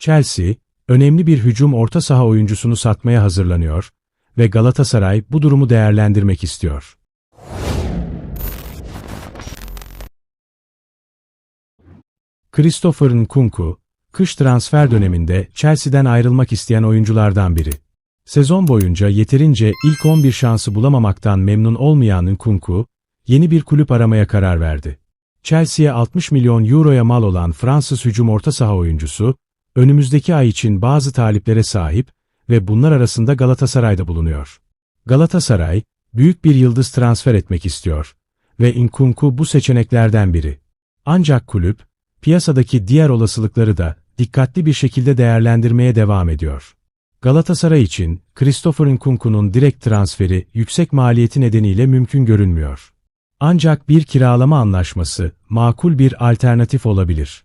Chelsea, önemli bir hücum orta saha oyuncusunu satmaya hazırlanıyor ve Galatasaray bu durumu değerlendirmek istiyor. Christopher Nkunku, kış transfer döneminde Chelsea'den ayrılmak isteyen oyunculardan biri. Sezon boyunca yeterince ilk 11 şansı bulamamaktan memnun olmayan Nkunku, yeni bir kulüp aramaya karar verdi. Chelsea'ye 60 milyon euroya mal olan Fransız hücum orta saha oyuncusu, önümüzdeki ay için bazı taliplere sahip ve bunlar arasında Galatasaray'da bulunuyor. Galatasaray, büyük bir yıldız transfer etmek istiyor ve Nkunku bu seçeneklerden biri. Ancak kulüp, piyasadaki diğer olasılıkları da dikkatli bir şekilde değerlendirmeye devam ediyor. Galatasaray için Christopher Nkunku'nun direkt transferi yüksek maliyeti nedeniyle mümkün görünmüyor. Ancak bir kiralama anlaşması makul bir alternatif olabilir.